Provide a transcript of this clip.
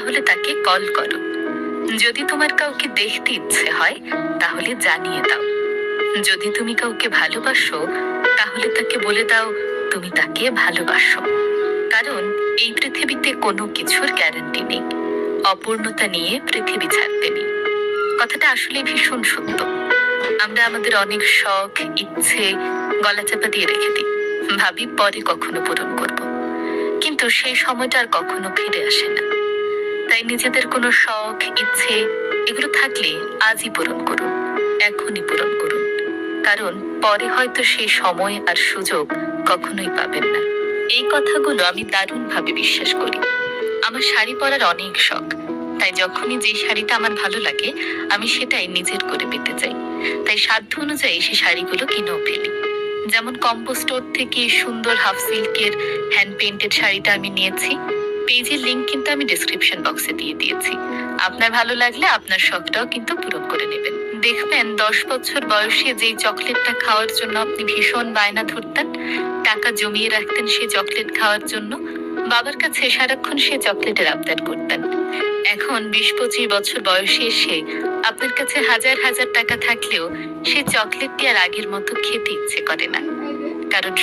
তাহলে তাকে কল করো। যদি তোমার কাউকে দেখতে ইচ্ছে হয়, তাহলে জানিয়ে দাও। যদি তুমি কাউকে ভালোবাসো, তাহলে তাকে বলে দাও, তুমি তাকে ভালোবাসো। কারণ এই পৃথিবীতে কোনো কিছুর গ্যারান্টি নেই। অপূর্ণতা নিয়ে পৃথিবী ছাড়তে নেই। কথাটা আসলে ভীষণ সত্য। আমরা আমাদের অনেক শখ, ইচ্ছে গলাচাপা দিয়ে রেখে দিই। ভাবি পরে কখনো পূরণ করব। কিন্তু সেই সময়টা আর কখনো ফিরে আসে না। তাই নিজেদের কোনো শখ, ইচ্ছে, এগুলো থাকলে আজই পূরণ করুন, এখনই পূরণ করুন। কারণ পরে হয়তো সেই সময় আর সুযোগ কখনোই পাবেন না। এই কথাগুলো আমি দারুণভাবে বিশ্বাস করি। আমার শাড়ি পরার অনেক শখ। তাই যখনই যে শাড়িটা আমার ভালো লাগে, আমি সেটাই নিজের করে পেতে চাই। তাই সাধ্য অনুযায়ী সেই শাড়িগুলো কিনেও ফেলি। যেমন কম্বো স্টোর থেকে সুন্দর হাফ সিল্কের হ্যান্ড পেইন্টেড শাড়িটা আমি নিয়েছি। পেজের লিংক কিন্তু আমি ডিসক্রিপশন বক্সে দিয়ে দিয়েছি। আপনার ভালো লাগলে আপনার শখটাও কিন্তু পূরণ করে নেবেন। দেখবেন দশ বছর বয়সে যেই চকলেটটা খাওয়ার জন্য আপনি ভীষণ বায়না ধরতেন, টাকা জমিয়ে রাখতেন সেই চকলেট খাওয়ার জন্য, বাবার কাছে সারাক্ষণ সে চকলেটের আবদার করতেন। এখন বিশ পঁচিশ বছর বয়সে এসে আপনার কাছে হাজার হাজার টাকা থাকলেও সে চকলেটটি আর আগের মতো খেতে ইচ্ছে করে না। কারণ